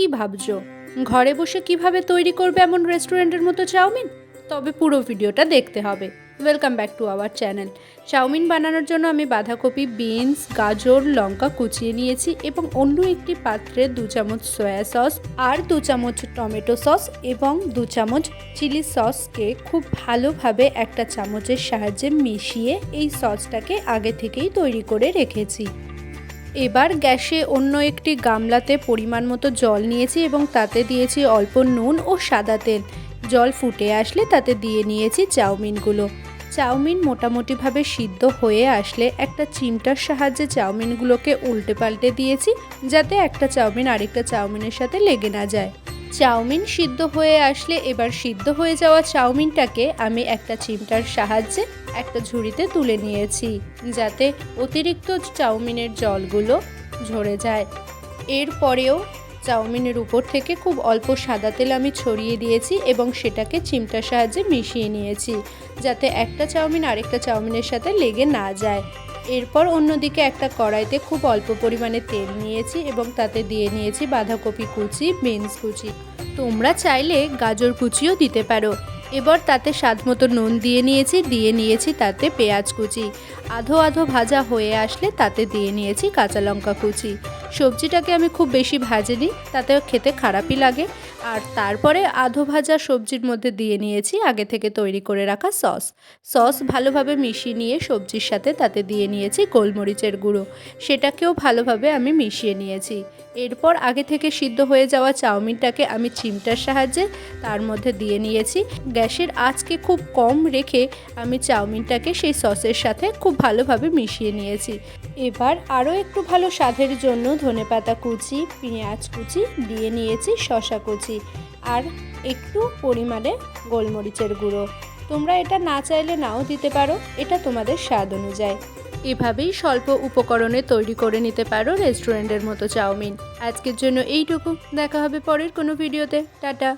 কি ভাবছ? ঘরে বসে কীভাবে তৈরি করবে এমন রেস্টুরেন্টের মতো চাউমিন? তবে পুরো ভিডিওটা দেখতে হবে। Welcome back to our channel chow mein বানানোর জন্য আমি বাঁধাকপি বিনস গাজর, লঙ্কা কুচিয়ে নিয়েছি এবং অন্য একটি পাত্রে দু চামচ সয়া সস আর দু চামচ টমেটো সস এবং দু চামচ চিলি সসকে খুব ভালোভাবে একটা চামচের সাহায্যে মিশিয়ে এই সসটাকে আগে থেকেই তৈরি করে রেখেছি। এবার গ্যাসে অন্য একটি গামলাতে পরিমাণ মতো জল নিয়েছি এবং তাতে দিয়েছি অল্প নুন ও সাদা তেল। জল ফুটে আসলে তাতে দিয়ে নিয়েছি চাউমিনগুলো। চাউমিন মোটামুটিভাবে সিদ্ধ হয়ে আসলে একটা চিমটার সাহায্যে চাউমিনগুলোকে উল্টে পাল্টে দিয়েছি যাতে একটা চাউমিন আরেকটা চাউমিনের সাথে লেগে না যায়। চাউমিন সিদ্ধ হয়ে আসলে এবার সিদ্ধ হয়ে যাওয়া চাউমিনটাকে আমি একটা চিমটার সাহায্যে একটা ঝুড়িতে তুলে নিয়েছি, যাতে অতিরিক্ত চাউমিনের জলগুলো ঝরে যায়। এরপরেও চাউমিনের উপর থেকে খুব অল্প সাদা তেল আমি ছড়িয়ে দিয়েছি এবং সেটাকে চিমটার সাহায্যে মিশিয়ে নিয়েছি, যাতে একটা চাউমিন আরেকটা চাউমিনের সাথে লেগে না যায়। এরপর অন্যদিকে একটা কড়াইতে খুব অল্প পরিমাণে তেল নিয়েছি এবং তাতে দিয়ে নিয়েছি বাঁধাকপি কুচি, বিনস কুচি। তোমরা চাইলে গাজর কুচিও দিতে পারো। এবার তাতে স্বাদ মতো নুন দিয়ে নিয়েছি দিয়ে নিয়েছি তাতে পেঁয়াজ কুচি। আধো আধো ভাজা হয়ে আসলে তাতে দিয়ে নিয়েছি কাঁচা লঙ্কা কুচি। সবজিটাকে আমি খুব বেশি ভাজিনি তাতে খেতে খারাপই লাগে। আর তারপরে আধো ভাজা সবজির মধ্যে দিয়ে নিয়েছি, আগে থেকে তৈরি করে রাখা সস। সস ভালোভাবে মিশিয়ে নিয়ে সবজির সাথে তাতে দিয়ে নিয়েছি গোলমরিচের গুঁড়ো। সেটাকেও ভালোভাবে আমি মিশিয়ে নিয়েছি। এরপর আগে থেকে সিদ্ধ হয়ে যাওয়া চাউমিনটাকে আমি চিমটার সাহায্যে তার মধ্যে দিয়ে নিয়েছি। গ্যাসের আঁচকে খুব কম রেখে আমি চাউমিনটাকে সেই সসের সাথে খুব ভালোভাবে মিশিয়ে নিয়েছি। এবার আরও একটু ভালো স্বাদের জন্য ধনেপাতা কুচি, পেঁয়াজ কুচি দিয়ে নিয়েছি শশা কুচি আর একটু পরিমাণে গোলমরিচের গুঁড়ো। তোমরা এটা না চাইলে নাও দিতে পারো, এটা তোমাদের স্বাদ অনুযায়ী। এভাবেই স্বল্প উপকরণে তৈরি করে নিতে পারো রেস্টুরেন্টের মতো চাউমিন। আজকের জন্য এইটুকু। দেখা হবে পরের কোনো ভিডিওতে। টাটা।